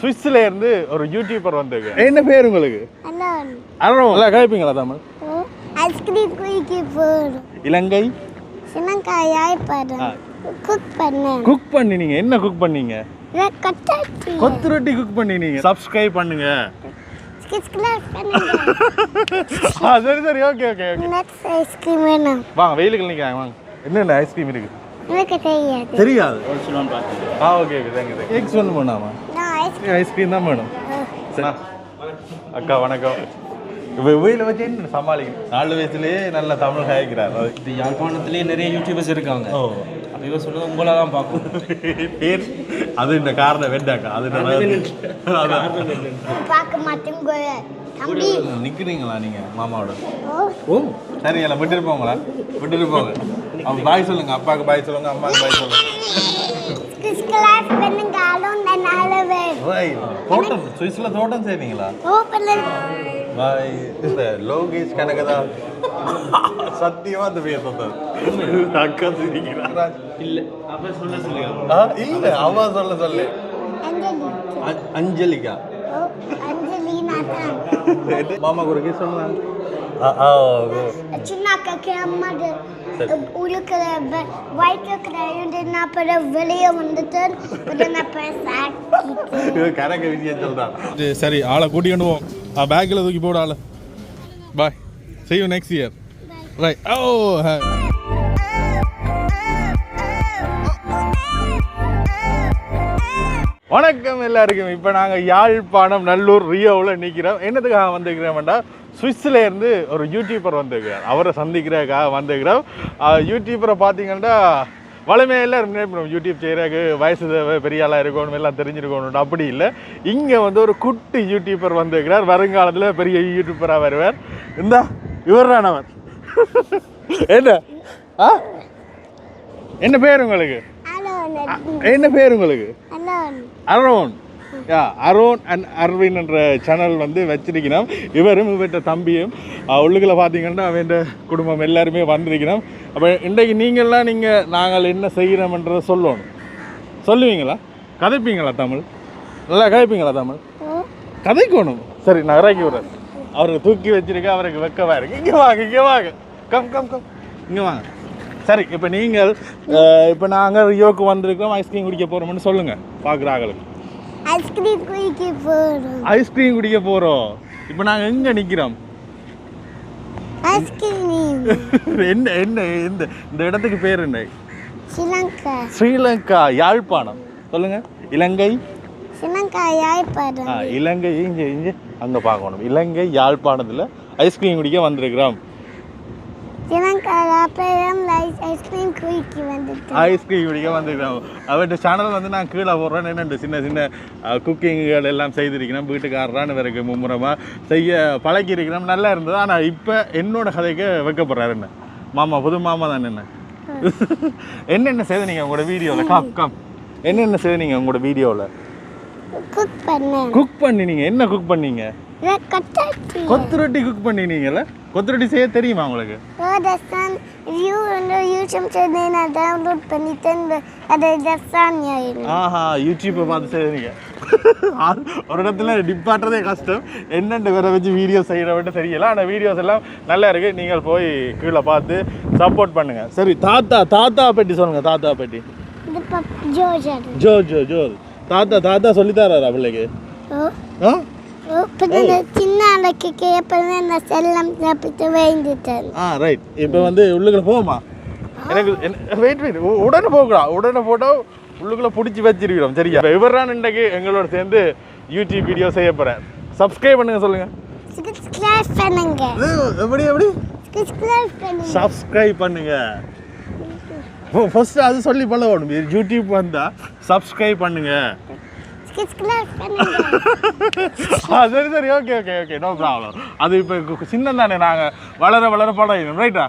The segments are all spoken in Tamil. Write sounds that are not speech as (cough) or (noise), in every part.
சுவிஸ்ல இருந்து ஒரு யூடியூபர் வந்திருக்கு என்ன பேர் உங்களுக்கு? ஹலோ அருண் நல்லா கேட்பீங்களா தமிழ்? ஐஸ்கிரீம் குயிக்கு போகிறோம் இலங்கை? சின்னங்காய் யாய்ப்படம் ஆ. குக் பண்ணேன். குக் பண்ணினீங்க. என்ன குக் பண்ணீங்க? கொத்து ரொட்டி குக் பண்ணினீங்க. சப்ஸ்கிரைப் பண்ணுங்க. சரி சரி ஓகே ஓகே ஓகே ஐஸ்கிரீம் வேணும். வாங்க வெயிலுக்கு நிற்காங்க வாங்க. என்னென்ன ஐஸ்கிரீம் இருக்கு? எனக்கு தெரியாது. தெரியாது. ஆ ஓகே ஓகே தேங்க்யூ கேக் சொல்லு போனாமா நான் ஐஸ்கிரீம் தான் வேணும். அக்கா வணக்கம். இப்போ வெயில வச்சு என்ன சமாளிக்கணும்? நாலு வயசுலயே நல்ல தமிழ் காய்க்கிறார் இது யாழ்ப்பாணத்துலேயே நிறைய யூடியூபர்ஸ் இருக்காங்க. ஓ. அப்போ இவர் சொல்லுவது உங்களை தான் பார்க்கணும். (laughs) பேர் அது இந்த காரணம் வெண்டாக்கா. அது அதான். பார்க்க மாட்டேங்க தம்பி. நிக்கிறீங்களா நீங்க மாமாவோட? ஓ. ஓ சரி எல்லாம் விட்டுட்டு போங்களா? விட்டுட்டு போங்க. அவங்க பாய் சொல்லுங்க. அப்பாவுக்கு பாய் சொல்லுங்க அம்மாவுக்கு பாய் சொல்லுங்க. தோட்டம் சுவிஸ்ல தோட்டம் பாய் இந்த லோகேஷ் கனகதா. சத்தியமா அந்த பேர் சொன்னது அக்கா சிரிக்கிறா இல்லை சொல்ல இல்ல அவ சொல்ல சொல்லு. அஞ்சலிகா. ஓ அஞ்சலி நான் மாமா கிஸ் சொன்னாங்க சின்ன அக்காக்கு அம்மாடு உழுக்கிற ஒயிட் இருக்கிற நான் பிற வெளியே வந்துட்டு கரக விஷயம் சொல்றான். சரி ஆளை கூட்டிட்டு போவோம். பேக்கில் தூக்கி போடு ஆளை. Bye see you next year. Right ஓ வணக்கம் எல்லாருக்கும். இப்போ நாங்கள் யாழ்ப்பாணம் நல்லூர் ரியோவில் நிற்கிறோம் என்னத்துக்காக வந்துக்கிறோம்டா சுவிஸ்லேருந்து ஒரு யூடியூபர் வந்திருக்கிறார். அவரை சந்திக்கிறதுக்காக வந்துக்கிறோம் யூடியூபரை பார்த்தீங்கன்னா வளமையாக எல்லாரும் நினைப்போம் யூடியூப் செய்கிறக்கு வயசு தேவை பெரிய ஆளாக இருக்கணும் எல்லாம் தெரிஞ்சிருக்கணும். அப்படி இல்லை. இங்கே வந்து ஒரு குட்டி யூடியூபர் வந்துருக்கிறார். வருங்காலத்தில் பெரிய யூடியூபராக வருவார். இந்த இவர்தானவர்? (laughs) என்ன? ஆ? என்ன பேர் உங்களுக்கு? என்ன பேர் உங்களுக்கு? Aaron yeah Aaron and Arvin என்ற சேனல் வந்து வச்சிருக்கிறோம் இவரும் இவர்கிட்ட தம்பியும் உள்ளுக்குள்ள பார்த்தீங்கன்னா அவன் குடும்பம் எல்லாருமே வந்திருக்கிறோம் அப்போ இன்றைக்கு நீங்கள்லாம் நீங்கள் நாங்கள் என்ன செய்கிறோம்ன்றதை சொல்லணும். சொல்லுவீங்களா? கதைப்பீங்களா தமிழ்? நல்லா கதைப்பீங்களா தமிழ்? கதைக்கணும். சரி நான் இறக்கி விடுறேன். அவருக்கு தூக்கி வச்சிருக்க அவருக்கு வெக்கவா இருக்கு. இங்கே வாங்க இங்கே வாங்க. Come come come. இங்கே வாங்க. சரி இப்போ நீங்கள் இப்போ நாங்கள் ரியோக்கு வந்திருக்கோம் ஐஸ்கிரீம் குடிக்க போகிறோம்னு சொல்லுங்கள் பார்க்குற ஆளுக்கு ஐஸ்கிரீம் குயிக்கு போகிறோம் ஐஸ்கிரீம் குடிக்க போகிறோம் இப்போ நாங்கள் எங்கே நிற்கிறோம் ஐஸ்கிரீம் (laughs) என்ன என்ன இந்த இந்த இடத்துக்கு பேர் என்ன? ஸ்ரீலங்கா ஸ்ரீலங்கா யாழ்ப்பாணம். சொல்லுங்கள் இலங்கை? ஸ்ரீலங்கா யாய்ப்படம் ஆ இலங்கை இங்கே இங்கே அங்கே பார்க்கணும். இலங்கை யாழ்ப்பாணத்தில் ஐஸ்கிரீம் குடிக்க வந்திருக்கிறோம். ஐஸ்கிரீம் குடிக்க வந்திருக்கிறோம் அவர்கிட்ட சேனல் வந்து நான் கீழே போடுறேன். என்னண்டு சின்ன சின்ன குக்கிங்குகள் எல்லாம் செய்திருக்கிறேன். வீட்டுக்காரரான இவருக்கு மும்முரமாக செய்ய பழக்கியிருக்கிறோம் நல்லா இருந்தது. ஆனால் இப்போ என்னோட கதைக்கு வைக்கப்படுறாரு என்ன? மாமா புது மாமா தான் என்ன? (laughs) என்னென்ன செய்தீங்க உங்களோட வீடியோவில் கம் கம் என்னென்ன செய்தீங்க உங்களோட வீடியோவில் குக் பண்ணேன். குக் பண்ணினீங்க என்ன குக் பண்ணீங்க? கொத்து ரொட்டி குக் பண்ணினீங்கல்ல? கொத்து ரொட்டி செய்ய தெரியுமா உங்களுக்கு? தஸ்தான் வியூ வந்து யூடியூப் சேனல் நான் டவுன்லோட் பண்ணிட்டேன் அது தஸ்தான் ஆயிடும் ஆஹா யூடியூப்பை பார்த்து செய்றீங்க அது ஒரு இடத்துல டிப்பாட்டுறதே கஷ்டம். என்னென்ன வேற வச்சு வீடியோ செய்கிறவன்ட்டு தெரியல. ஆனால் வீடியோஸ் எல்லாம் நல்லா இருக்கு. நீங்கள் போய் கீழே பார்த்து சப்போர்ட் பண்ணுங்க. சரி தாத்தா தாத்தா பெட்டி சொல்லுங்க தாத்தா பெட்டி. அது. ஜோ ஜோ ஜோ தாத்தா தாத்தா சொல்லித்தராரா பிள்ளைக்கு? ஆ? சின்ன அலைக்கு கேட்பது நான் செல்லம் சாப்பிட்டு வேண்டிட்டேன். ஆ ரைட் இப்போ வந்து உள்ளுக்குள்ள போமா எனக்கு வெயிட் வெயிட் உடனே போகலாம் உடனே போட்டால் உள்ளுக்குள்ள பிடிச்சி வச்சிருக்கிறோம் சரியா? இப்போ இவர்தான் இன்றைக்கு எங்களோட சேர்ந்து யூடியூப் வீடியோ செய்ய போகிறேன் சப்ஸ்கிரைப் பண்ணுங்க சொல்லுங்க. சப்ஸ்கிரைப் பண்ணுங்க. எப்படி எப்படி? சப்ஸ்கிரைப் பண்ணுங்க. சப்ஸ்கிரைப் பண்ணுங்க. ஃபர்ஸ்ட் அது சொல்லி பழகணும். யூடியூப் வந்தா சப்ஸ்கிரைப் பண்ணுங்க சப்ஸ்கிரைப் பண்ணுங்க. (laughs) ஆ சரி சரி okay okay okay no problem அது இப்போ சின்னம் தானே நாங்கள் வளர வளர படம் ரைட்டா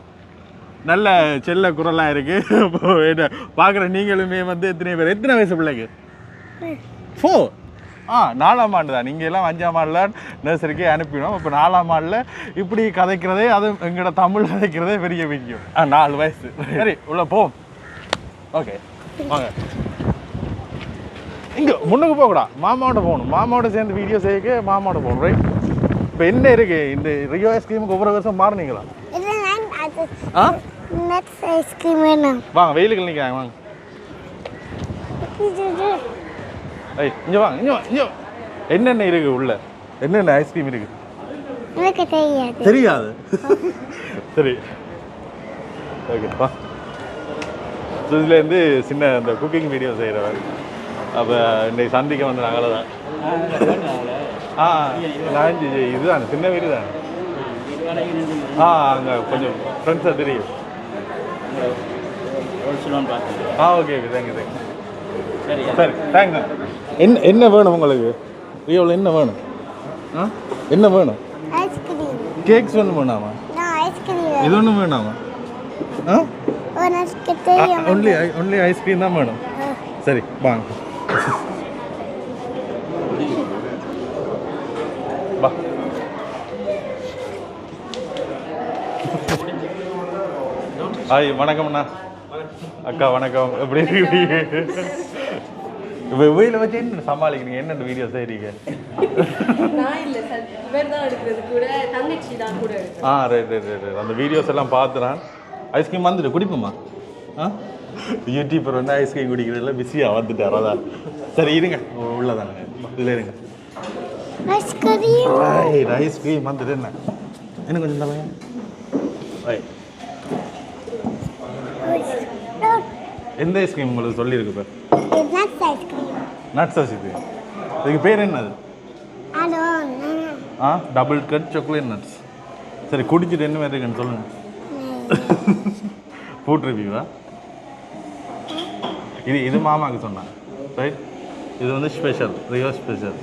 நல்ல செல்ல குரலாக இருக்கு. இப்போ என்ன பார்க்குற நீங்களுமே வந்து எத்தனை பேர்? எத்தனை வயசு பிள்ளைக்கு? ஃபோ ஆ நாலாம் ஆண்டு தான். நீங்கள் எல்லாம் அஞ்சாம் ஆண்டில் நர்சரிக்கு அனுப்பிடும் இப்போ நாலாம் ஆண்டில் இப்படி கதைக்கிறதே அது எங்களோட தமிழ் கதைக்கிறதே பெரிய விஷயம். ஆ நாலு வயசு. சரி உள்ள போம் ஓகே வாங்க. இங்கே முன்னுக்கு போகக்கூடா மாமாவோட போகணும் மாமாவோட சேர்ந்து வீடியோ செய்ய மாமாவோட போகணும் ரைட் இப்போ என்ன இருக்கு? இந்த ரியோ ஐஸ்கிரீமுக்கு ஒவ்வொரு வருஷம் மாறினீங்களா? இது நான் அது ஆ? ஐஸ்கிரீம் வேணும் வாங்க வெயிலுக்கு நிற்கிறாங்க வாங்க. ஐய் இங்கே வாங்க இங்கே இங்கே. என்னென்ன இருக்கு உள்ள? என்னென்ன ஐஸ்கிரீம் இருக்கு? எனக்கு தெரியாது. தெரியாது. சரி. ஓகே வா. சின்ன அந்த குக்கிங் வீடியோ செய்கிறவர் அப்போ இன்னைக்கு சந்திக்க வந்து நாங்கள தான் ஆ நான் இது- இதுதான் சின்ன வீடு தான் ஆ அங்கே கொஞ்சம் ஃப்ரெண்ட்ஸாக தெரியும். ஆ okay okay thank you thank you சரி சரி தேங்க்ஸ் என்ன என்ன வேணும் உங்களுக்கு? ரியோவில் என்ன வேணும்? ஆ? என்ன வேணும்? ஐஸ்கிரீம் கேக்ஸ் வேணும்? வேணாமா. இது ஒன்றும் வேணாமா? ஆ? ஒன்லி ஒன்லி ஐஸ்கிரீம் தான் வேணும். சரி வாங்க. வா. ஹாய் வணக்கம்ண்ணா அக்கா வணக்கம். எப்படி இருக்கீங்க? இப்போ வெயில வச்சு என்ன சமாளிக்கிறீங்க? என்னென்ன வீடியோ செய்கிறீங்க எடுக்கிறது ஆ ரைட் ரைட் ரைட் அந்த வீடியோஸ் எல்லாம் பார்த்துறான் ஐஸ்கிரீம் வந்துட்டு குடிப்போமா? ஆ? யூடியூபர் வந்து ஐஸ்கிரீம் குடிக்கிறதுல பிஸியாக வந்துட்டார் அதான். சரி இருங்க. உள்ளதாங்க. இதில் இருங்க. ஐஸ்கிரீம் வந்துட்டு என்ன? என்ன கொஞ்சம் தலைங்க எந்த ஐஸ்கிரீம் உங்களுக்கு சொல்லியிருக்கு இப்போ நட்ஸ் ஐஸ்கிரீம் இதுக்கு பேர் என்னது அதோ? ஆ டபுள் கட் சாக்லேட் நட்ஸ் சரி குடிச்சிட்டு என்ன மாதிரி இருக்குன்னு சொல்லுங்கள் ஃபுட் ரிவ்யூவா இது இது மாமாவுக்கு சொன்னாங்க ரைட் இது வந்து ஸ்பெஷல் ரியோ ஸ்பெஷல்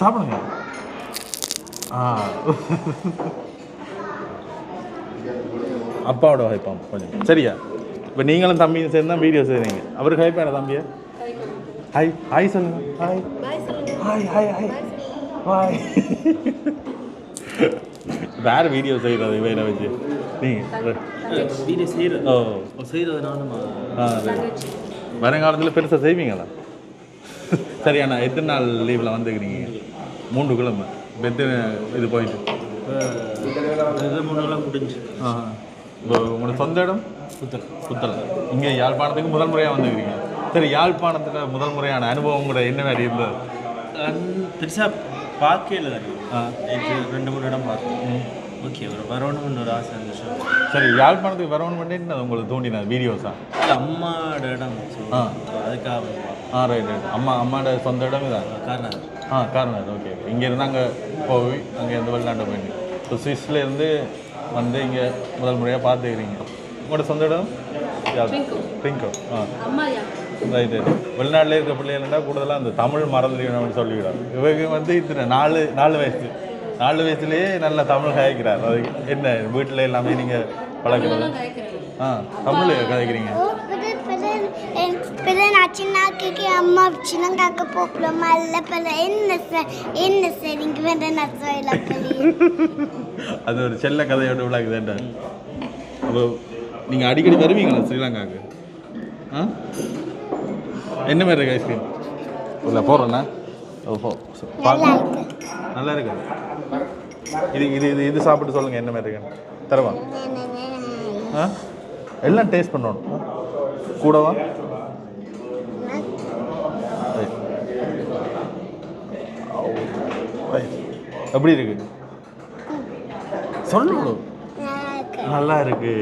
சாப்பிடுங்க. ஆ. அப்பாவோட ஹைப்பாம் கொஞ்சம். சரியா? இப்போ நீங்களும் தம்பியும் சேர்ந்து தான் வீடியோ செய்கிறீங்க அவருக்கு ஹைப்பான தம்பியா? ஹாய் ஹாய் சொல்லுங்க. ஹாய் சொல்லுங்க. ஹாய் ஹாய் ஹாய் வேறு வீடியோ செய்கிறது வேலை வச்சு. நீங்கள் வீடு செய்கிறது ஓ. செய்கிறது நானும் ஆ வருங்காலத்தில் பெருசாக செய்வீங்களா? சரி அண்ணா எத்தனை நாள் லீவில் வந்துக்கிறீங்க மூன்று கிழமை. இப்ப எத்தனை இது போயிட்டு? முடிஞ்சு. ஆ இப்போ உங்களோட சொந்த இடம்? புத்தல் புத்தல் இங்கே யாழ்ப்பாணத்துக்கு முதல் முறையாக வந்துக்கிறீங்க சரி யாழ்ப்பாணத்தில் முதல் முறையான அனுபவம் கூட என்ன மாதிரி இருந்தது? பெருசாக பார்க்கல தானே ஆ. இது ரெண்டு மூணு இடம் பார்த்தோம். ஓகே ஒரு வரணும்னு ஒரு ஆசை இருந்துச்சு. சரி யாழ்ப்பாணத்துக்கு வரவன் பண்ணிட்டு உங்களுக்கு தோண்டினது வீடியோஸா இல்ல, அம்மாவோட இடம் ஆ. அதுக்காக ஆ ரைட் ரைட் அம்மா அம்மாவோட சொந்த இடம் இதான் காரணம் ஆ காரணம் ஓகே இங்கே இருந்து அங்கே போய் அங்கே இருந்து வெளிநாட்டு போயிட்டு. ஸோ சுவிஸ்ல இருந்து வந்து இங்கே முதல் முறையாக பார்த்துக்கிறீங்க. உங்களோட சொந்த இடம். ட்ரிங்கோ ஆ. அம்மா யா ரைட் ரைட் வெளிநாட்டில் இருக்க பிள்ளைகள்னா கூடுதலாக அந்த தமிழ் மறந்துடுவேன் சொல்லிவிடும் இவங்க வந்து இத்தனை நாலு நாலு வயசு நாலு வயசுலேயே நல்ல தமிழ் கதைக்கிறார். அது என்ன வீட்டில் எல்லாமே நீங்கள் பழகிறது ஆ தமிழ் கதைக்கிறீங்க? நான் சின்னாக்கு அம்மா சின்னங்காக்க போக்கலாமா இல்லை என்ன சார் என்ன சார் இங்கே வேண்ட நான் சொல்ல அது ஒரு செல்ல கதையோட விளாக்குதேன்டா அப்போ நீங்கள் அடிக்கடி வருவீங்களா ஸ்ரீலங்காவுக்கு? ஆ? என்ன மாதிரி இருக்கு ஐஸ்கிரீம் இல்லை போடுறேண்ணா. ஓஹோ நல்லா இருக்கு. நல்லா இருக்கு. இது இது இது இது சாப்பிட்டு சொல்லுங்கள் என்ன மாதிரி இருக்குன்னு. தரவா? ஆ? எல்லாம் டேஸ்ட் பண்ணணும்? கூடவா. எப்படி இருக்கு? சொல்லு. நல்லா இருக்கு. நல்லா இருக்கு.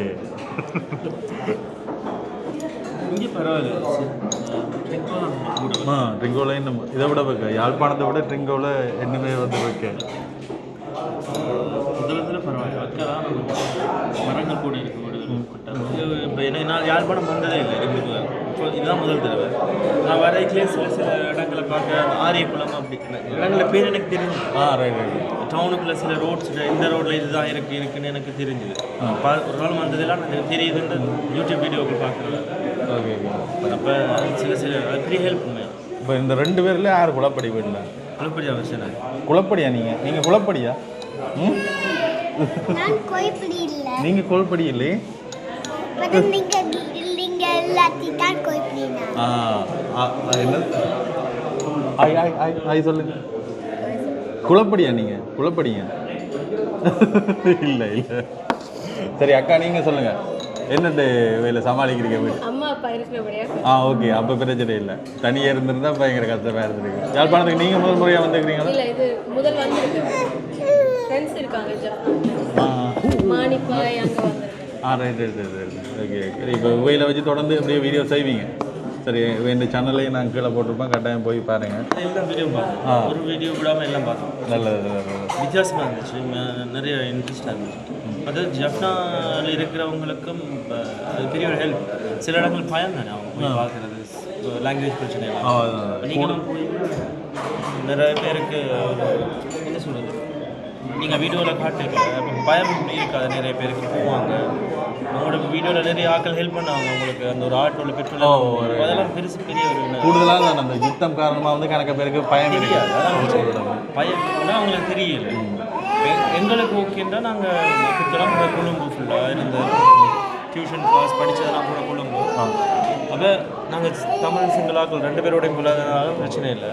இங்கே பரவாயில்ல. ஆ ட்ரிங்கோவில் இன்னும் இதை விட வைக்க. யாழ்ப்பாணத்தை விட ட்ரிங்கோவில் என்னமே வந்து வைக்க. முதலத்தில் பரவாயில்ல. நமக்கு மரங்கள் கூட இருக்கு இப்போ எனக்கு நான் யாழ்ப்பாணம் வந்ததே இல்லை எங்களுக்கு இப்போ இதுதான் முதல் தடவை. நான் வரைக்கிலே சில சில இடங்களை பார்க்க ஆரியக்குளம் அப்படி இடங்கள பேர் எனக்கு தெரிஞ்சு ஆ ரைட் டவுனுக்குள்ள சில ரோட்ஸ் இந்த ரோட்ல இதுதான் இருக்கு இருக்குன்னு எனக்கு தெரிஞ்சுது. ஒரு நாள் வந்ததெல்லாம் எனக்கு தெரியுதுன்னு யூடியூப் வீடியோக்கள் பார்க்குறேன். Okay okay. அப்போ சில சில பெரிய ஹெல்ப் இப்போ இந்த ரெண்டு பேரில் யார் குளப்படி வீட்டில் குழப்படி அவசியம் குளப்படியா நீங்கள் நீங்கள் குளப்படியா ம்? நான் கோயப்படி இல்லை. நீங்கள் குளப்படி இல்லையே? சொல்லுங்க குழப்படியா நீங்க குழப்படிங்க இல்லை இல்லை. சரி அக்கா நீங்க சொல்லுங்க. என்னட்டு வேலை சமாளிக்கிறீங்க வீட்டு அம்மா அப்பா இருக்கிறபடியா ஆ ஓகே. அப்போ பிரச்சனை இல்லை. தனியாக இருந்திருந்தா பயங்கர கஷ்டமாக இருந்திருக்கு. யாழ்ப்பாணத்துக்கு நீங்கள் முதல் முறையாக வந்துக்கிறீங்களா இல்ல இது முதல் வந்திருக்கு. ஃப்ரெண்ட்ஸ் இருக்காங்க மாணிப்பாய் அங்க வந்திருக்கேன் ஆ right right right right okay சரி. இப்போ உவையில் வச்சு தொடர்ந்து அப்படியே வீடியோ செய்வீங்க. சரி இந்த சேனல்லையும் நான் கீழே போட்டிருப்பேன் கட்டாயம் போய் பாருங்கள் எல்லாம் வீடியோ. பார்த்தோம் ஒரு வீடியோ விடாமல் எல்லாம் பார்த்தோம் நல்லது நல்லது வித்தியாசமாக இருந்துச்சு. நிறைய இன்ட்ரெஸ்டாக இருந்துச்சு. அது ஜப்னாவில் இருக்கிறவங்களுக்கும் இப்ப அது பெரிய ஒரு ஹெல்ப் சில இடங்கள் பயம் தானே அவங்க போய் பார்க்குறது லாங்குவேஜ் பிரச்சனை. நீங்களும் போய் நிறைய பேருக்கு என்ன சொல்கிறது நீங்கள் வீடியோவில் காட்டுங்க பயம் இருக்காது. நிறைய பேருக்கு போவாங்க. உங்களோட வீடியோவில் நிறைய ஆட்கள் ஹெல்ப் பண்ணுவாங்க உங்களுக்கு. அந்த ஒரு ஆட்டோவில் பெட்ரோல் அதெல்லாம் பெருசு பெரிய ஒரு கூடுதலாக அந்த யுத்தம் காரணமாக வந்து கணக்க பேருக்கு பயம் தெரியாது. பயம்னா அவங்களுக்கு தெரியல. எங்களுக்கு ஓகேன்னா நாங்கள் குத்தலாம் கூட கொழும்பு ஃபுல்லாக இருந்த டியூஷன் கிளாஸ் படித்ததெல்லாம் கூட கொழும்பு அப்போ நாங்கள் தமிழ் சிங்களாக்கள் ரெண்டு பேரோடையும் போலாதனால பிரச்சனை இல்லை.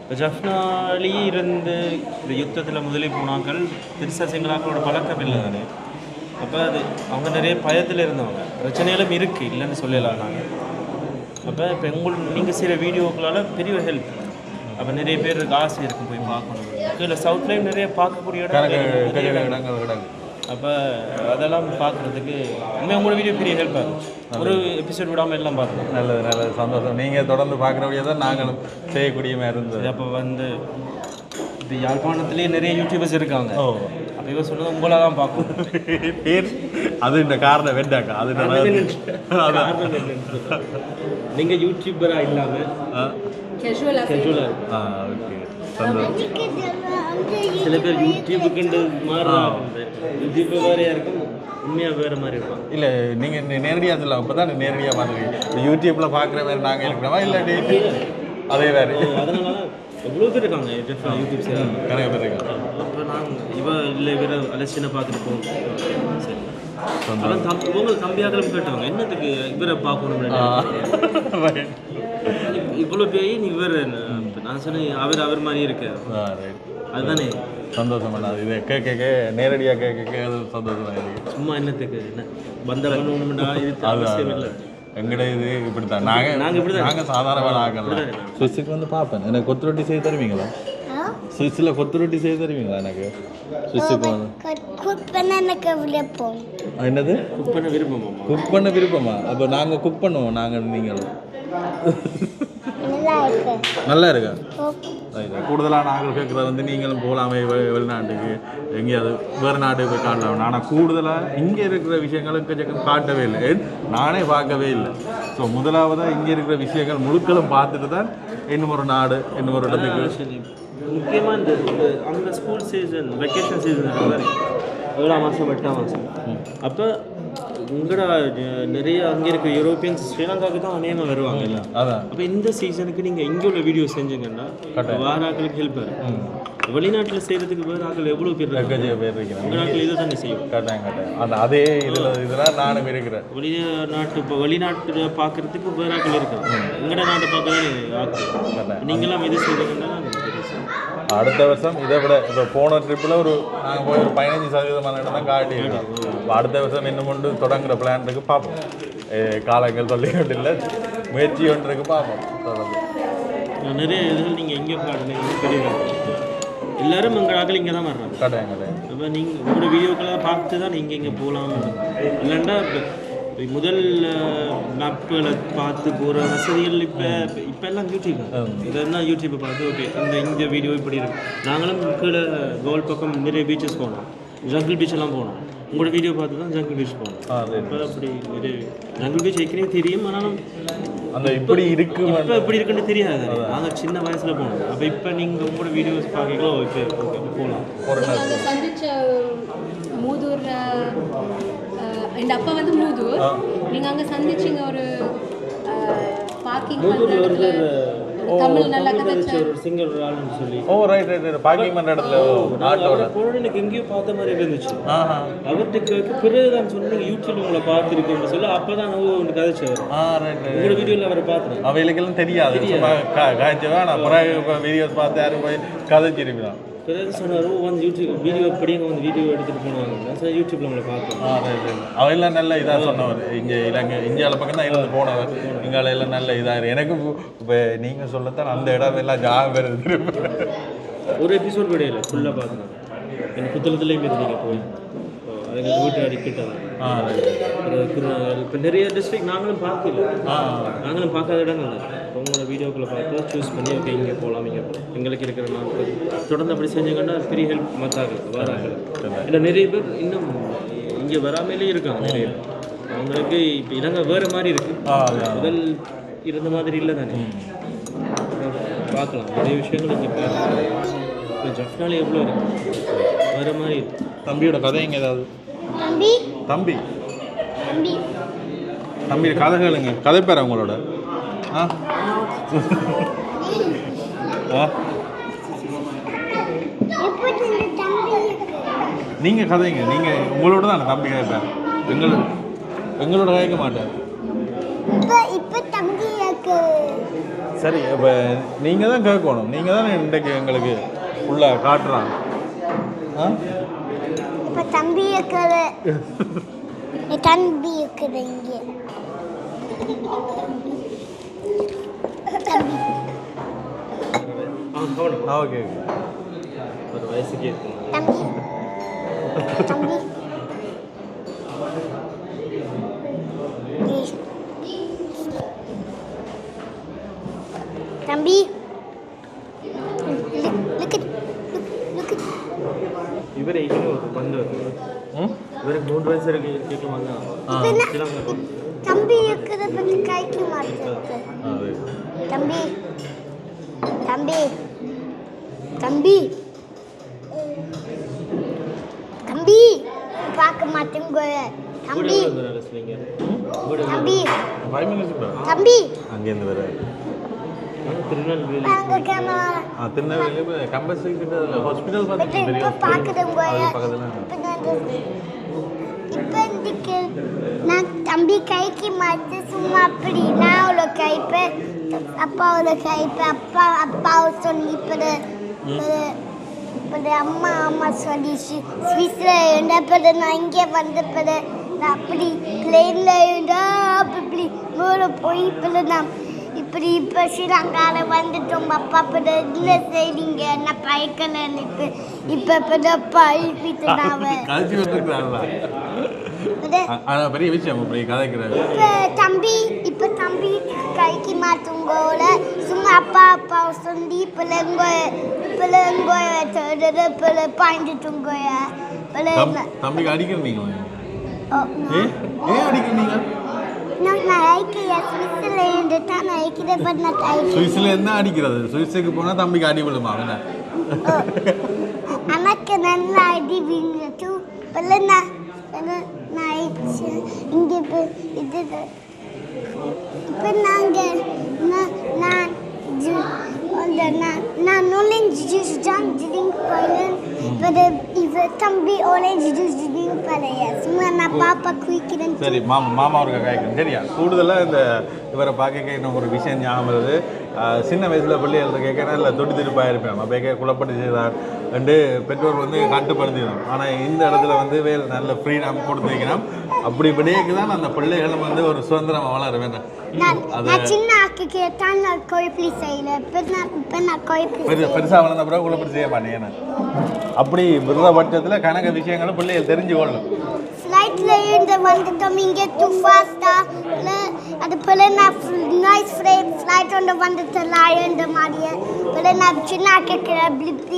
இப்போ ஜஃப்னாலி இருந்து இந்த யுத்தத்தில் முதலே போனாக்கள் பெருசாக சிங்களாக்களோட பழக்கம் இல்லை தானே. அப்போ அது அவங்க நிறைய பயத்தில் இருந்தவங்க. பிரச்சனைகளும் இருக்குது இல்லைன்னு சொல்லலாம் நாங்கள் அப்போ இப்போ உங்களுக்கு நீங்கள் செய்கிற வீடியோக்களால் பெரிய ஹெல்ப் அப்போ நிறைய பேருக்கு ஆசை இருக்கும் போய் பார்க்கணும் இல்லை சவுத்லேயும் நிறைய பார்க்கக்கூடிய இடம் அப்போ அதெல்லாம் பார்க்குறதுக்கு உண்மையாக உங்களோட வீடியோ பெரிய ஹெல்ப்பாக இருந்துச்சு ஒரு எபிசோட் விடாமல் எல்லாம் பார்த்தோம் நல்லது நல்லது. சந்தோஷம். நீங்கள் தொடர்ந்து பார்க்குறபடியே தான் நாங்களும் செய்யக்கூடிய மாதிரி இருந்தது. அப்போ வந்து இது யாழ்ப்பாணத்துலேயே நிறைய யூடியூபர்ஸ் இருக்காங்க. ஓ. அப்போ இவன் சொன்னது உங்களை தான் பார்க்கணும். (laughs) பேர் அது இந்த காரணம் வெண்டாக்கா. அது நீங்கள் யூடியூபராக இல்லாமல் ஆ, கேஷுவலாக ஆ ஓகே. சில பேர் யூடியூபுக்குண்டு மாறலாம் யூடியூப் வேறையாக இருக்கும் உண்மையாக வேறு மாதிரி இருப்பாங்க. இல்லை நீங்கள் நேரடியாக சொல்லலாம் இப்போ தான் நேரடியாக பார்த்துருக்கீங்க யூடியூப்பில் பார்க்குற மாதிரி நாங்கள் இருக்கிறோமா? இல்லாட்டி அதே வேறு. அதனால எவ்வளோ பேர் இருக்காங்க? யூடியூப் சேனல் கணக்கு பேர் இருக்காங்க. அப்போ நாங்கள் இவ இல்லை இவர அலட்சியனை பார்த்துட்டு போவோம். சரி. அதான் தம் இவங்க தம்பியாக்களும் கேட்டாங்க என்னத்துக்கு இவரை பார்க்கணும் (laughs) இவ்வளோ பேய் நீ இவர். நான் சொன்னேன் அவர் அவர் மாதிரி இருக்கு. அதுதானே. சந்தோஷம் பண்ணாது இது கேட்க நேரடியாக கேட்க கேட்க அது சந்தோஷமாக இருக்கு சும்மா என்னத்துக்கு? என்ன? பந்த பண்ணணும்டா இது அது அவசியம் இல்லை. எங்கட இது இப்படி தான் நாங்கள் நாங்க இப்படிதான். நாங்கள் சாதாரணமான ஆக்கலாம் சுவிட்சுக்கு வந்து பார்ப்பேன். எனக்கு கொத்து ரொட்டி செய்து தருவீங்களா? சுவிட்சில் கொத்து ரொட்டி செய்து தருவீங்களா எனக்கு? சுவிட்சுக்கு வந்து குக் பண்ண எனக்கு விருப்பம். என்னது? குக் பண்ண விருப்பமாம்மா. குக் பண்ண விருப்பமா? அப்போ நாங்கள் குக் பண்ணுவோம் நாங்கள் நீங்களும். நல்லா இருக்கு. கூடுதலாக நாங்கள் கேட்குறது வந்து நீங்களும் போகலாமே வெ- வெளிநாட்டுக்கு. எங்கேயாவது வேறு நாட்டுக்கு போய் காட்டலாம் ஆனால் கூடுதலாக இங்கே இருக்கிற விஷயங்களுக்கு கொஞ்சம் காட்டவே இல்லை. ஏன்? நானே பார்க்கவே இல்லை. ஸோ முதலாவதாக இங்கே இருக்கிற விஷயங்கள் முழுக்களும் பார்த்துட்டு தான் இன்னும் ஒரு நாடு இன்னும் ஒரு இடத்துக்கு முக்கியமாக இந்த அங்கே ஸ்கூல் சீசன் வெக்கேஷன் சீசன் ஏழாம் மாதம் எட்டாம் மாதம் அப்போ உங்களோட நிறைய அங்கே இருக்க யூரோப்பியன்ஸ் ஸ்ரீலங்காவுக்கு தான் அநேகமாக வருவாங்க எல்லாம் அதான். அப்போ இந்த சீசனுக்கு நீங்கள் இங்கே உள்ள வீடியோ செஞ்சீங்கன்னா வேறு ஆட்களுக்கு ஹெல்ப் ஆகும் வெளிநாட்டில் செய்கிறதுக்கு வேறு ஆட்கள் எவ்வளோ பேர் இருக்காங்க? பேர் இருக்கிறேன் உங்கள் நாட்டில் இதை தானே செய்யும். கட்டாயம் கட்டாயம். அந்த அதே இதில் இதெல்லாம் நானும் இருக்கிறேன். வெளிநாட்டு இப்போ வெளிநாட்டில் பார்க்குறதுக்கு வேறு ஆட்கள் இருக்காங்க. எங்களோட நாட்டை பார்க்க தானே ஆட்கள் நீங்களாம் இது செய்கிறீங்கன்னா அடுத்த வருஷம் இதை விட இப்போ போன ட்ரிப்பில் ஒரு நாங்கள் போய் ஒரு பதினஞ்சு சதவீதமான இடம் தான் காட்டி இருக்கோம் அடுத்த வருஷம் இன்னும் கொண்டு தொடங்குற பிளான் இருக்கு பார்ப்போம். காலங்கள் சொல்லி கொண்டு இல்லை முயற்சி ஒன்று இருக்கு பார்ப்போம். தொடர்ந்து. நிறைய இதுகள் நீங்கள் எங்கே பெரிய எல்லாரும் எங்கள் ஆட்கள் இங்கே தான் வர்றாங்க. கட்டாயம் அப்போ நீங்கள் உங்களோட வீடியோக்களை பார்த்து தான் நீங்கள் இங்கே போகலாம். இல்லைண்டா இப்போ முதல் மேப்புகளை பார்த்து போகிற வசதிகள் இப்போ இப்போ எல்லாம் யூடியூப் இதெல்லாம் யூடியூப்பை பார்த்து ஓகே இந்த இந்த வீடியோ இப்படி இருக்கு. நாங்களும் கீழே கோல் பக்கம் நிறைய பீச்சஸ் போனோம். ஜங்கிள் பீச் எல்லாம் போனோம். உங்களோட வீடியோ பார்த்து தான் ஜங்கிள் பீச் போனோம். ஆ சரி. இப்போ அப்படி நிறைய ஜங்கிள் பீச் ஏற்கனவே தெரியும் ஆனாலும் அந்த இப்படி இருக்கு இப்போ எப்படி இருக்குன்னு தெரியாது. நாங்கள் சின்ன வயசுல போனோம். அப்போ இப்போ நீங்கள் உங்களோட வீடியோஸ் பார்க்கீங்களோ இப்போ ஓகே போகலாம் மூதூர் என் அப்பா வந்து மூதூர். நீங்கள் அங்கே சந்திச்சிங்க ஒரு பார்க்கிங் பண்ணுற இடத்துல. தமிழ் நல்லா சிங்கர் ஒரு ஆளுன்னு சொல்லி. ஓ ரைட் ரைட் ரைட் பார்க்கிங் பண்ணுற இடத்துல எனக்கு எங்கேயோ பார்த்த மாதிரி இருந்துச்சு. ஆஹா. அவர்கிட்ட பிறகு தான் சொன்னீங்க யூடியூப்ல உங்களை பார்த்துருக்கேன்னு சொல்லி அப்போ தான் நான் ஒன்று கதைச்சவர் ஆ ரைட் ரைட் உங்களோட வீடியோவில் அவரை பார்த்தேன் அவைகளுக்கெல்லாம் தெரியாது. சும்மா கா காய்ச்சவா நான் பிறகு வீடியோஸ் பார்த்து யாரும் போய் கதைச்சிருப்பேன் பிறகு சொன்னார் "ஓ, வந்து யூடியூப் வீடியோ எப்படி அங்கே வந்து வீடியோ எடுத்துகிட்டு போனாங்க சரி யூடியூப்ல உங்களை ரைட் ரைட் அவையெல்லாம் நல்ல இதாக சொன்னவர். இங்கே இலங்கை இந்தியாவில் பக்கம் தான் இருந்து போனவர். இங்கால எல்லாம் நல்ல இதாக எனக்கு இப்போ நீங்கள் சொல்லத்தான் அந்த இடம் எல்லாம் ஜாபம் வருது ஒரு எபிசோட் கிடையாது ஃபுல்லாக பார்த்தேன் எனக்கு புத்தகத்துலேயும் இருந்தீங்க போய். அதுக்கு வீட்டு ஆ ரைட் இப்போ நிறைய டிஸ்ட்ரிக்ட் நாங்களும் பார்க்கல. ஆ. நாங்களும் பார்க்காத இடங்கள் இல்லை. உங்களோட வீடியோக்குள்ள பார்த்து சூஸ் பண்ணி ஓகே இங்கே போகலாம் இங்கே போகலாம். எங்களுக்கு இருக்கிற நாட்கள். தொடர்ந்து அப்படி செஞ்சீங்கன்னா பெரிய ஹெல்ப் மத்தார்கள் வராங்க ஏன்னா நிறைய பேர் இன்னும் இங்கே வராமலே இருக்காங்க. நிறைய பேர். அவங்களுக்கு இப்போ இலங்கை வேறு மாதிரி இருக்கு. ஆ அது அது. முதல் இருந்த மாதிரி இல்லை தானே. பார்க்கலாம். நிறைய விஷயங்கள் இங்கே பார்க்கலாம். இப்போ ஜஃப்னாலே எவ்வளோ இருக்கு? வேறு மாதிரி இருக்கு. தம்பியோட கதை எங்க ஏதாவது? தம்பி. தம்பி. தம்பி. தம்பி கதை கேளுங்க. கதை பேர உங்களோட ஆ? நீங்கள் கதைங்க நீங்கள் உங்களோட தான் தம்பி கேட்பேன் எங்களோட எங்களோட கேட்க மாட்டேன். சரி இப்போ நீங்கள் தான் கேட்கணும். நீங்கள் தான் இன்றைக்கு எங்களுக்கு காட்டுறான் ஆ? இப்ப தம்பி இருக்குது (laughs) தம்பி இருக்குது இங்க. ஆ கவனம் ஆ ஓகே ஓகே ஒரு வயசுக்கே இருக்கும் தம்பி தம்பி ஏய். தம்பி look at look, look at இவர் இன்னும் ஒரு பந்து வருது ம் இவருக்கு மூன்று வயசு இருக்கு கேட்கலாங்க ஆ சிலங்க தம்பி இருக்கிறத பத்தி கைக்கு மாட்டேன் ஆ அது தம்பி தம்பி தம்பி தம்பி பார்க்க மாட்டேங்க தம்பி சொல்லிங்க தம்பி ஃபைவ் மினிட்ஸ் தம்பி அங்கேருந்து வர திருநெல்வேலி அங்க கேமரா ஆ கம்பல்சரி கிட்ட ஹாஸ்பிட்டல் பார்த்து இப்ப பெரிய பக்கத்தில் இப்ப நான் இந்த- இப்ப இதுக்கு நான் தம்பி கைக்கு மாத்து சும்மா அப்படி நான் அவ்வளோ கைப்ப அப்பாவோட கைப்ப அப்பா அப்பாவை சொல்லி இப்படி இப்படி அம்மா அம்மா சொல்லி ஸ்விஸ்ல இருந்தப்பட நான் இங்கே வந்தப்பட நான் அப்படி பிளேன்ல இருந்தா அப்படி மேலே போய் இப்படி நான் இப்படி இப்போ ஸ்ரீலங்கால வந்துட்டோம். அப்பா இல்லை செய்றீங்க? நான் பயக்கல இப்போ இப்போ இப்போ பழிப்பிட்டு பெரிய விஷயம் இப்படி கதைக்கிறாரு இப்ப தம்பி இப்ப தம்பி கைக்கு மாத்துங்கோல சும்மா அப்பா அப்பா சொல்லி பிள்ளைங்க பிள்ளைங்க பிள்ளை பாய்ந்துட்டுங்க தம் தம்பிக்கு அடிக்கிறீங்க ஏ அடிக்கிறீங்க? நான் ஐக்கிய சுவிஸ்ல இருந்து தான் நான் ஐக்கிய பண்ண டைம் சுவிஸ்ல இருந்தா அடிக்கிறது. சுவிஸுக்கு போனா தம்பிக்கு அடி விழுமா அவன? எனக்கு நல்லா அடி விழுந்து பிள்ளை நான் நான் இங்கே இது இப்போ நாங்கள் நான் நான் நான் நான் orange juice ஜாம் drink பண்ணேன் இப்போ இவ தம்பி orange juice drink பண்ணைய சும்மா நான் பாப்பா குடிக்கிறேன் சரி மாமா மாமா அவருக்கு கேட்கணும் சரியா கூடுதலாக இந்த இவரை பார்க்க இன்னும் ஒரு விஷயம் ஞாபகம் வருது. சின்ன வயசில் பிள்ளைகள் கேட்க நல்ல தொட்டி திருப்பாக இருப்பேன். அப்போ குழப்படி செய்தார். ரெண்டு பெற்றோர் வந்து கட்டுப்படுத்தினோம் ஆனால் இந்த இடத்துல வந்து வேல் நல்ல ஃப்ரீடம் கொடுத்து வைக்கணும். அப்படி இப்படியேக்கு தான் அந்த பிள்ளைகளும் வந்து ஒரு சுதந்திரமாக வளர வேண்டாம் நான் சின்ன ஆக்கு கேட்டால் நான் குழப்பி செய்யல. நான் இப்போ நான் குழப்பி பெரு பெருசாக வளர்ந்த பிறகு குழப்படி செய்ய மாட்டேன் அப்படி விருத பட்சத்தில் கணக்கு விஷயங்களும் பிள்ளைகள் தெரிஞ்சு கொள்ளும் ஃப்ளைட்டில் இருந்து வந்துட்டோம். இங்கே டூ ஃபாஸ்ட்டாக அது போல நான் நைஸ் ஃப்ளைட் ஃப்ளைட் ஒன்று வந்துட்டு லாயன்ற மாதிரியே. போல நான் சின்ன கேட்குற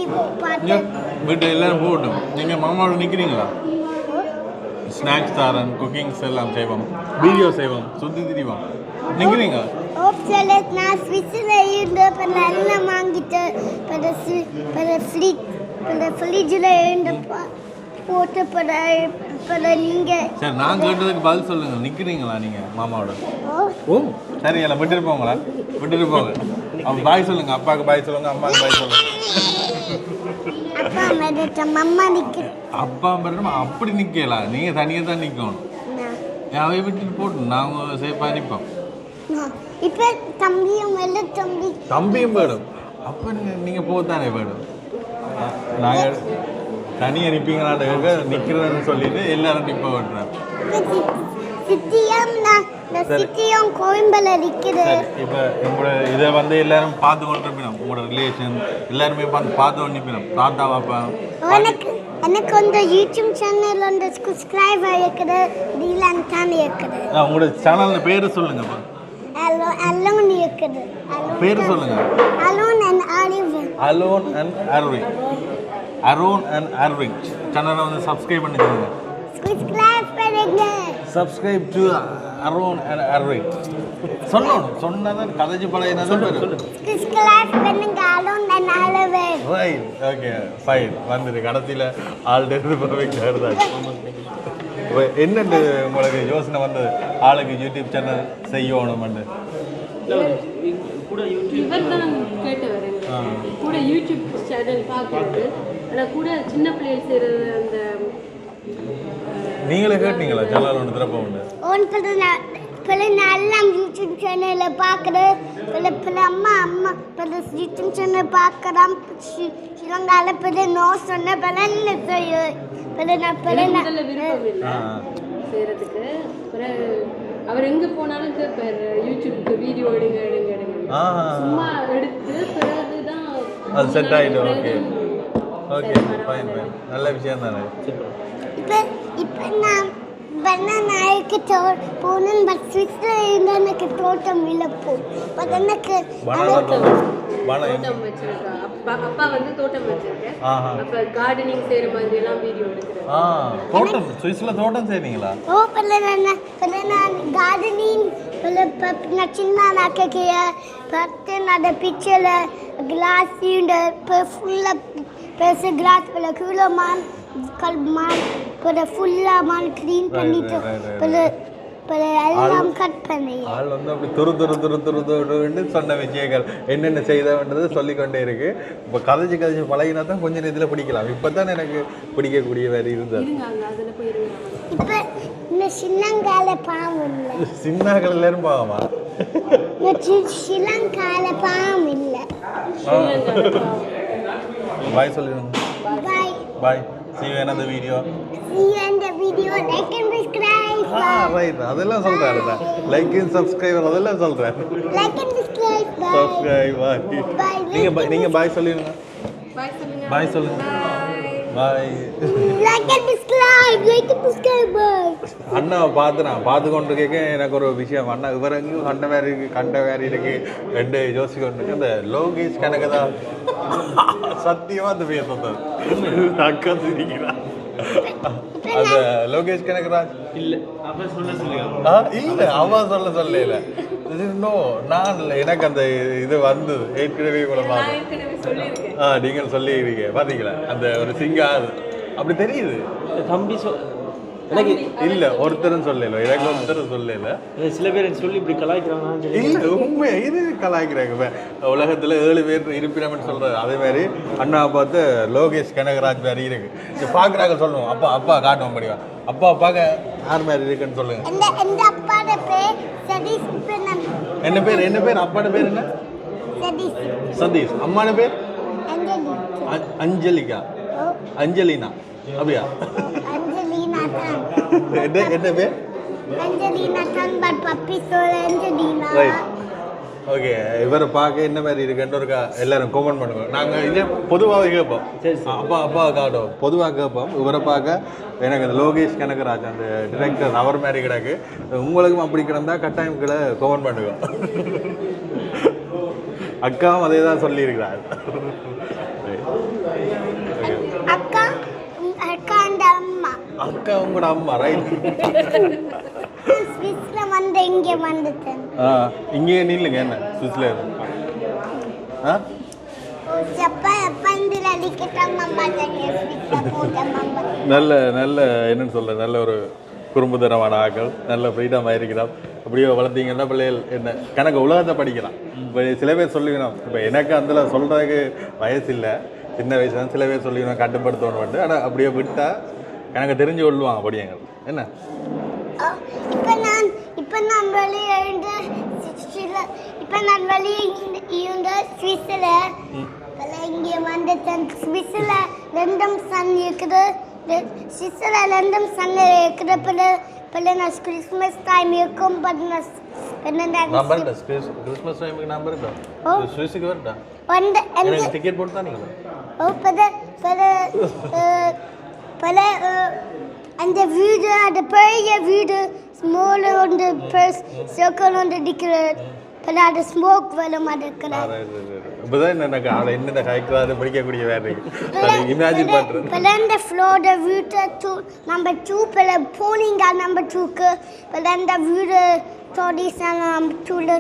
இங்க பார்த்தேன் வீட்டு எல்லாரும் போகட்டும். நீங்கள் மாமாவோட நிற்கிறீங்களா ஸ்நாக்ஸ் தரேன் குக்கிங்ஸ் எல்லாம் செய்வோம். வீடியோ செய்வோம். சுற்றி திரிவோம். நிற்கிறீங்க ஓப்ஸில் நான் ஸ்விட்சில் இருந்து இப்போ நல்லா வாங்கிட்டு இப்போ ஃப்ளிட் இப்போ ஃப்ளிட்ஜில் இருந்து போட்டு இப்போ இப்போ நீங்க சரி நான் கேட்டதுக்கு பதில் சொல்லுங்க. நிக்கிறீங்களா நீங்க மாமாவோட? ஓ. சரி எல்லாம் விட்டுட்டு போங்களா விட்டுட்டு போங்க. அப்ப பாய் சொல்லுங்க. அப்பாவுக்கு பாய் சொல்லுங்க அம்மாவுக்கு பாய் சொல்லுங்க. அப்பா மேடம் அப்படி நிக்கலாம் நீங்க தனியாக தான் நிக்கணும். அவை விட்டுட்டு போட்டு நாங்க சேஃபாக நிற்போம் இப்போ தம்பியும் வெள்ள தம்பி. தம்பியும் போயிடும் அப்போ நீங்க நீங்க போத்தானே போயிடும் நாங்கள் தனியாக நிற்பீங்களான்னு கேட்க நிற்கிறேன்னு சொல்லிட்டு எல்லாரும் நிற்ப விட்டுறேன் சித்தியும் சித்தியும் கோயம்பல சரி இப்போ உங்களோட இதை வந்து எல்லாரும் பார்த்து கொண்டு இருப்பினோம் உங்களோட ரிலேஷன் எல்லாருமே பார்த்து பார்த்து கொண்டு நிற்பினோம் தாத்தா பாப்பா எனக்கு எனக்கு அந்த யூடியூப் சேனல் அந்த சப்ஸ்கிரைப் இருக்குது டீலான் தான் இருக்குது உங்களோட சேனலில் பேர் சொல்லுங்க இப்போ அலோ அலோன் இருக்குது. பேர் சொல்லுங்க. Aaron and Aaron and Arvin Aaron and Arvin சேனலை வந்து சப்ஸ்கிரைப் பண்ணி சொல்லுங்க சப்ஸ்கிரைப் பண்ணுங்க. Subscribe to Aaron and Arvin சொல்லணும். சொன்னதான் கதைச்சு வரும். சப்ஸ்கிரைப் பண்ணுங்க. அலோன் அண்ட் ஆலிவன் ரைட் ஓகே ஃபைன் வந்துடு கடைசியில் இருந்தாச்சு இப்போ (laughs) என்னென்னு உங்களுக்கு யோசனை வந்தது? ஆளுக்கு யூடியூப் சேனல் செய்யணும்னு கூட யூடியூப் இவர் தான் கேட்டவர் எங்களுக்கு. கூட யூடியூப் சேனல் பார்க்குறது. ஆனால் கூட சின்ன பிள்ளைகள் செய்கிறது அந்த நீங்களே கேட்டீங்களா? சேனல் ஒன்று திறப்ப நல்லா யூடியூப் சேனலில் பல பல அம்மா அம்மா பல யூடியூப் சேனல் பார்க்குறான். ஸ்ரீலங்கால பல நோ சொன்ன செய்ய நான் செய்கிறதுக்கு பிறகு அவர் எங்கே போனாலும் கேட்பார் யூடியூப்க்கு வீடியோ எடுங்க எடுங்க எடுங்க. ஆ சும்மா எடுத்து பிறகு தான் அது செட் ஆகிடும் ஓகே ஓகே ஃபைன் ஃபைன் நல்ல விஷயம் தானே. இப்போ இப்போ நான் பண்ண நாய்க்கு தோ போகணுன்னு பட் ஸ்விட்ஸில் இருந்து எனக்கு தோட்டம் விழப்போம் பட் எனக்கு வனம் வனம் தோட்டம். வச்சிருக்கா. அப்பா வந்து தோட்டம் வச்சிருக்கேன். அப்போ கார்டனிங் செய்கிற மாதிரி எல்லாம் வீடியோ எடுக்கிறேன் தோட்டம். சுவிஸில் தோட்டம் செய்றீங்களா ஓ பல நான் பல நான் கார்டனிங் பல நான் சின்ன நாக்கைய பார்த்து நான் பிக்சரில் கிளாஸ் பெருசு கிளாஸ் பல கிலோ மான் கல் மான் பல ஃபுல்லாக மான் க்ளீன் பண்ணிட்டு எல்லாம் கட் பண்ணி ஆள் வந்து அப்படி துரு துரு துரு துரு துருன்னு சொன்ன விஷயங்கள் என்னென்ன செய்தவன்றது சொல்லிக்கொண்டே இருக்கு. இப்போ கதைச்சு கதைச்சு பழகினா தான் கொஞ்சம் இதில் பிடிக்கலாம். இப்போ தான் எனக்கு பிடிக்கக்கூடிய வேறு இருந்தது. இப்போ இந்த சின்னங்கால பாவம் இல்லை. சின்னாக்கள் எல்லாரும் பாவமா? இந்த சி- சிலங்கால பாவம் இல்லை. பாய் சொல்லிடுங்க. Bye. Bye. See you another video See you in the video. Like and subscribe. ஆ ரைட் அதெல்லாம் சொல்கிறாரு லைக் சப்ஸ்கிரைபர் அதெல்லாம் சொல்கிறேன் Like and subscribe. Bye. Subscribe bye Bye. நீங்கள் பாய் நீங்கள் பாய் சொல்லிடுங்க பாய் சொல்லுங்க பாய் சொல்லுங்க பாய் Like and subscribe. Like and subscribe. Bye. அண்ணாவை பார்த்து நான் பார்த்து கொண்டு கேட்க எனக்கு ஒரு விஷயம். அண்ணா இவர் எங்கேயும் கண்ட வேறு இருக்கு கண்ட வேறு இருக்கு. ரெண்டு யோசி கொண்டு அந்த லோகேஷ் கணக்கு தான் சத்தியமாக அந்த பேர் சொன்னது அக்கா சிரிக்கிறா. அந்த லோகேஷ் கனகராஜ் இல்லை அப்போ சொல்ல சொல்லுங்க ஆ இல்லை அவன் சொல்ல சொல்லல. நோ நான் இல்லை. எனக்கு அந்த இது வந்தது. ஏற்கனவே கூட ஆ நீங்கள் சொல்லியிருக்கீங்க. பார்த்தீங்களா? அந்த ஒரு சிங்காது அப்படி தெரியுது. தம்பி சொல் எனக்கு இல்ல ஒருத்தரும் சொல்லல. எனக்கு ஒருத்தரும் சொல்லல. சில பேர் சொல்லி இப்படி கலாய்க்கிறாங்க இல்ல உண்மை இது கலாய்க்கிறாங்க. உலகத்துல ஏழு பேர் இருப்பினம்னு சொல்றாரு அதே மாதிரி அண்ணா பார்த்து லோகேஷ் கனகராஜ் மாதிரி இருக்கு. பாக்குறாங்க சொல்லுவோம் அப்பா அப்பா காட்டுவோம் படிவா. அப்பா பார்க்க யார் மாதிரி இருக்குன்னு சொல்லுங்க. என்ன பேர் என்ன பேர்? அப்பாட பேர் என்ன? சதீஷ். சதீஷ். அம்மாட பேர்? அஞ்சலிகா. அஞ்சலினா. அப்படியா? என்ன என்ன பேர்? அஞ்சலினா தான் but puppy soul Angelina. Right. Okay இவரை பார்க்க என்ன மாதிரி இருக்குன்னு ஒரு கா- எல்லாரும் கமெண்ட் பண்ணுங்க. நாங்கள் இதே பொதுவாகவே கேட்போம். அப்பா அப்பா காட்டும். பொதுவாக கேட்போம். இவரை பார்க்க எனக்கு அந்த லோகேஷ் கனகராஜ் அந்த டிரெக்டர் அவர் மாதிரி கிடக்கு. உங்களுக்கும் அப்படி கிடந்தா கட்டாயம் கிட கமெண்ட் பண்ணுங்க. அக்காவும் அதே தான் சொல்லியிருக்கிறார் அக்கா உம், அக்கா அந்த அம்மா அக்கா உங்களோட அம்மா ரைட் ஸ்விஸ்ல வந்து இங்கே வந்துட்டேன் ஆ இங்கேயே நில்லுங்க என்ன? சுவிஸ்ல ஆ. நல்ல நல்ல என்னன்னு சொல்ல நல்ல ஒரு குறும்புத்தனமான ஆக்கள் நல்ல ஃப்ரீடமாக இருக்கிறோம் அப்படியே வளர்த்தீங்கன்னா பிள்ளைகள் என்ன கணக்கு உலகத்தை படிக்கலாம். இப்போ சில பேர் சொல்லிக்கணும் இப்போ எனக்கு அதில் சொல்கிறதுக்கு வயசு இல்லை. சின்ன வயசு தான் சில பேர் சொல்லிக்கணும் கட்டுப்படுத்தணும் ஆனால் அப்படியே விட்டால் கணக்கு தெரிஞ்சு கொள்ளுவாங்க படியங்கள். என்ன? இப்ப நான் இப்ப நான் வெளியே இருந்து இப்ப நான் வெளியே இருந்து- சுவிஸ்ல இங்க வந்துட்டேன். சுவிஸ்ல ரெண்டும் சன் இருக்குது. சுவிஸ்ல ரெண்டும் சன் இருக்குது. பல பல நான் கிறிஸ்மஸ் டைம் இருக்கும். பட் நான் கிறிஸ்மஸ் டைமுக்கு நான் வரட்டா? ஓ. சுவிஸுக்கு வரட்டா? வந்து எனக்கு டிக்கெட் போட்டு தான் நீங்கள் ஓ (laughs) பல அந்த வீடு அந்த பெரிய வீடு ஸ்மால் வந்து பெருஸ் சர்க்கிள் வந்து நிற்கிறது பல அந்த ஸ்மோக் வரும் அது இருக்கிறது இப்போதான் எனக்கு அதை என்னென்ன காய்க்கிறாரு படிக்கக்கூடிய வேலை இமேஜின் பண்ணுறது பல அந்த ஃப்ளோட வீட்டை டூ நம்பர் டூ பல போனீங்க நம்பர் டூக்கு பல அந்த வீடு ஸ்டோரிஸ் நம்பர் டூல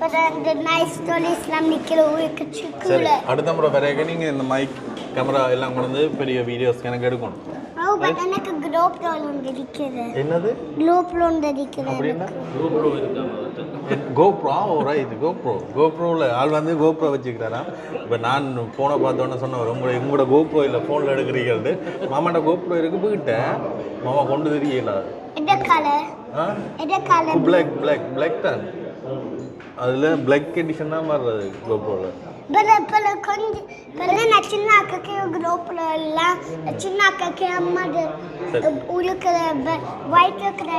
பல அந்த நைஸ் ஸ்டோரிஸ்லாம் நிற்கிற ஒரு சரி சிக்குல. அடுத்த முறை பிறகு நீங்கள் இந்த மைக் கேமரா எல்லாம் கொண்டு வந்து பெரிய வீடியோஸ் எனக்கு எடுக்கணும். பட் எனக்கு குளோப் ரோல் ஒன்று இருக்குது. என்னது? குளோப் ஒன்று இருக்குது அப்படின்னா ஒருத்தர். கோப்ரோ ஓ ரைட் கோப்ரோ கோப்ரோவில் ஆள் வந்து கோப்ரோ வச்சுக்கிறாராம் இப்போ நான் ஃபோனை பார்த்தோன்னே சொன்னேன் உங்களோட உங்களோட கோப்ரோ இல்லை ஃபோனில் எடுக்கிறீங்கள்ட்டு மாமாட்ட கோப்ரோ இருக்கு போயிட்டேன். மாமா கொண்டு தெரியல. பிளாக் பிளாக் பிளாக் தான். அதில் பிளாக் எடிஷன் தான் வர்றது கோப்ரோவில் பல பல கொஞ்சம் பல நான் சின்ன அக்காக்கு குளோப்ல எல்லாம் சின்ன அக்காக்கு அம்மாது உழுக்கிற ஒயிட் இருக்கிற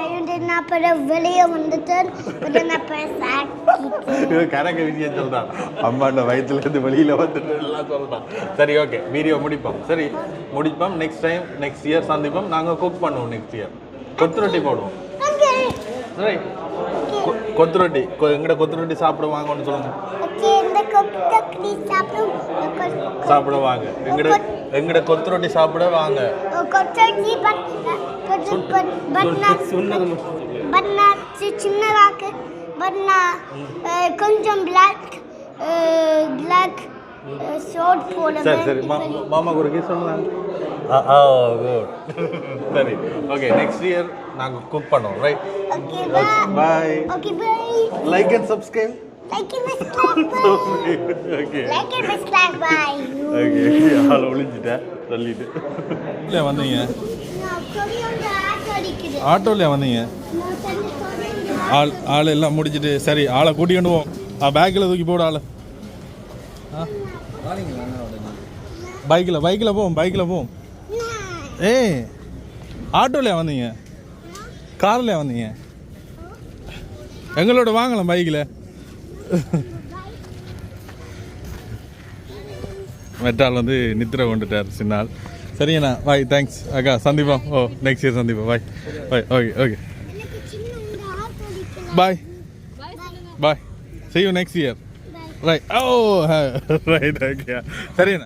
நான் பல வெளியே வந்துட்டு பல நான் பேச கணக்கு விஷயம் சொல்கிறான் அம்மாண்ட வயிற்றுலேருந்து வெளியில் வந்துட்டு எல்லாம் சொல்கிறான் சரி ஓகே வீடியோ முடிப்போம் சரி முடிப்போம் நெக்ஸ்ட் டைம் நெக்ஸ்ட் இயர் சந்திப்போம் நாங்கள் குக் பண்ணுவோம் நெக்ஸ்ட் இயர் கொத்து ரொட்டி போடுவோம் ரைட் கொத்து ரொட்டி எங்கட கொத்து ரொட்டி சாப்பிட வாங்கன்னு சொல்லுங்க சாப்பிட வாங்க. எங்கட எங்கட கொத்து ரொட்டி சாப்பிட வாங்க சின்னதாக்கு கொஞ்சம் பிளாக் பிளாக் சரி மா மாமா ஆ ஆ குட் (laughs) சரி. ஓகே நெக்ஸ்ட் இயர் நாங்கள் குக் பண்ணுவோம் right okay bye like and subscribe வந்தீங்க. நான் கொரியோட ஆட் அடிக்குது. ஆட்டோலையா வந்தீங்க. ஆள் ஆள் எல்லாம் முடிச்சிட்டு சரி ஆளை கூட்டிக்கிட்டு போவோம் ஆ பேக்கில் தூக்கி போடு ஆளை. பைக்கில் பைக்கில் போவோம் பைக்கில் போவோம். ஏய் ஆட்டோலையா வந்தீங்க? கார்லையா வந்தீங்க? எங்களோட வாங்கலாம் பைக்கில். மெட்டால் வந்து நித்திர கொண்டுட்டார் சின்னால். சரிங்கண்ணா பாய் தேங்க்ஸ் அக்கா சந்திப்போம் ஓ நெக்ஸ்ட் இயர் சந்திப்போம் bye bye okay okay bye bye see you next year. Right oh right okay சரிண்ணா